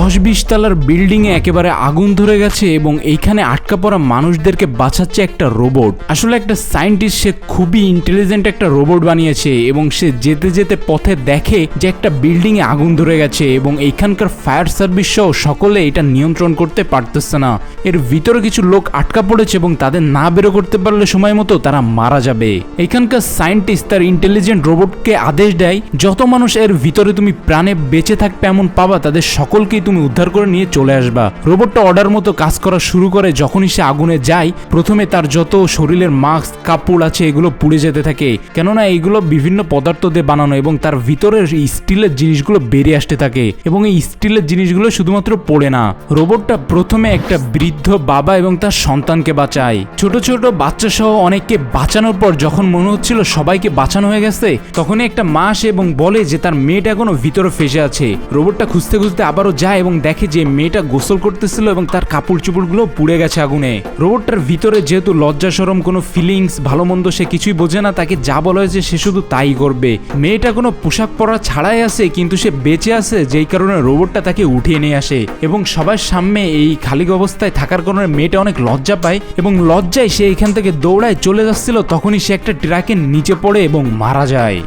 দশ বিশ তলার বিল্ডিং এ একেবারে আগুন ধরে গেছে এবং এইখানে আটকা পড়া মানুষদেরকে বাঁচাচ্ছে একটা রোবট আসলে একটা সায়েন্টিস্ট সে খুবই ইন্টেলিজেন্ট একটা রোবট বানিয়েছে এবং সে যেতে যেতে পথে দেখে যে একটা বিল্ডিং এ আগুন ধরে গেছে এবং এইখানকার ফায়ার সার্ভিস সহ সকলে এটা নিয়ন্ত্রণ করতে পারতেছে না। এর ভিতরে কিছু লোক আটকা পড়েছে এবং তাদের না বেরো করতে পারলে সময় মতো তারা মারা যাবে। এখানকার সায়েন্টিস্ট তার ইন্টেলিজেন্ট রোবটকে আদেশ দেয়, যত মানুষ এর ভিতরে তুমি প্রাণে বেঁচে থাকবে এমন পাবা, তাদের সকলকেই তুমি উদ্ধার করে নিয়ে চলে আসবা। রোবটটা অর্ডার মতো কাজ করা শুরু করে, যখনই সে আগুনে যায়, প্রথমে তার যত শরীরের মাস্ক কাপড় আছে, এগুলো পুড়ে যেতে থাকে। কেননা এইগুলো বিভিন্ন পদার্থ দিয়ে বানানো এবং তার ভিতরের স্টিলের জিনিসগুলো বেরিয়ে আসতে থাকে এবং এই স্টিলের জিনিসগুলো শুধুমাত্র পড়ে না। রোবটটা প্রথমে একটা বৃদ্ধ বাবা এবং তার সন্তানকে বাঁচায়। ছোট ছোট বাচ্চা সহ অনেককে বাঁচানোর পর যখন মনে হচ্ছিল সবাইকে বাঁচানো হয়ে গেছে, তখনই একটা মা আসে এবং বলে যে তার মেয়েটা এখনও ভিতরে ফেসে আছে। রোবটটা খুঁজতে খুঁজতে আবারও যায় এবং দেখে যে মেয়েটা গোসল করতেছিল এবং তার কাপড় চুপড়গুলো পুড়ে গেছে আগুনে। রোবটটার ভিতরে যেহেতু লজ্জা সরম কোনো ফিলিংস ভালো মন্দ সে কিছুই বোঝে না, তাকে যা বলা হয়েছে সে শুধু তাই করবে। মেয়েটা কোনো পোশাক পরা ছাড়াই আছে কিন্তু সে বেঁচে আছে যেই কারণে রোবটটা তাকে উঠিয়ে নিয়ে আসে। এবং সবার সামনে এই খালি অবস্থায় থাকার কারণে মেয়েটা অনেক লজ্জা পায় এবং লজ্জায় সে এখান থেকে দৌড়ায় চলে যাচ্ছিল, তখনই সে একটা ট্রাকের নিচে পড়ে এবং মারা যায়।